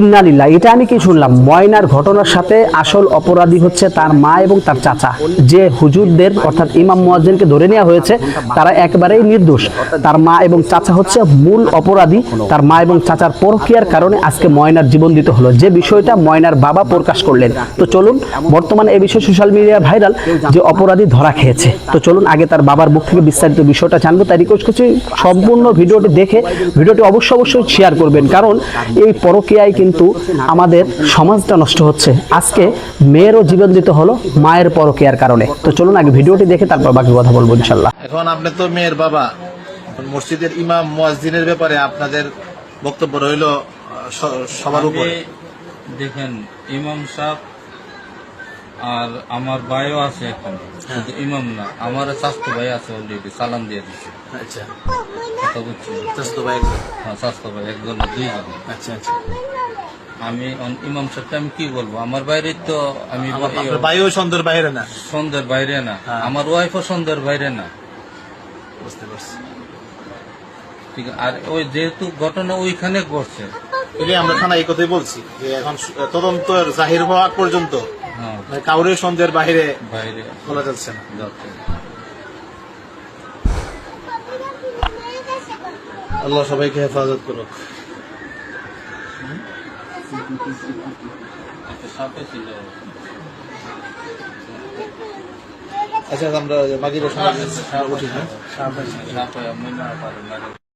ইন্নালিল্লাহ এটা আমি কি শুনলাম? ময়নার ঘটনার সাথে আসল অপরাধী হচ্ছে তার মা এবং তার চাচা। যে হুজুরদের, অর্থাৎ ইমাম মুয়াজ্জিনকে ধরে নেওয়া হয়েছে, তারা একবারেই নির্দোষ। তার মা এবং চাচা হচ্ছে মূল অপরাধী। তার মা এবং চাচার পরকিয়ার কারণে আজকে ময়নার জীবন দিতে হলো। যে বিষয়টা ময়নার বাবা প্রকাশ করলেন। তো চলুন, বর্তমানে এই বিষয়ে সোশ্যাল মিডিয়া ভাইরাল যে অপরাধী ধরা খেয়েছে। তো চলুন, আগে তার বাবার মুখ থেকে বিস্তারিত বিষয়টা জানব। তাই রিকোয়েস্ট করছি সম্পূর্ণ ভিডিওটি দেখে, ভিডিওটি অবশ্যই অবশ্যই শেয়ার করবেন। কারণ এই পরকীয়ায় কিন্তু আমাদের সমাজটা নষ্ট হচ্ছে। আজকে মেয়েরও জীবন দিতে হলো মায়ের পরকীয়ার কারণে। তো চলুন আগে ভিডিওটি দেখে তারপর বাকি কথা বলব ইনশাল্লাহ এখন আপনি তো মেয়ের বাবা। মসজিদের ইমাম মুয়াজ্জিনের ব্যাপারে আপনাদের বক্তব্য রইল সবার উপরে। দেখেন ইমাম সাহেব আর আমার ভাইও আছে এখন। ইমাম না আমার স্বাস্থ্য ভাই আছে অলরেডি চালান দিয়ে দিচ্ছে আচ্ছা। কথা বুঝছি চাচাতো ভাই একজন। হ্যাঁ স্বাস্থ্য ভাই একজন দুইজন। আচ্ছা আচ্ছা। আমি ইমাম সাহেবকে আমি কি বলব? আমার বাইরে তো আমি ভাইও সন্ধ্যের বাইরে না? সন্ধ্যের বাইরে না। হ্যাঁ। আমার ওয়াইফও সন্ধ্যের বাইরে না। বুঝতে পারছি। ঠিক আছে। আর ওই যেহেতু ঘটনা ওইখানে ঘটছে। আমরা থানা এই কথাই বলছি যে এখন তদন্ত জাহির হওয়া পর্যন্ত হ্যাঁ। মানে কাউরে সন্ধ্যের বাইরে বাইরে। বলা যাচ্ছে না। আল্লাহ সবাইকে হেফাজত করুক। আচ্ছা আমরা শোনা সাপে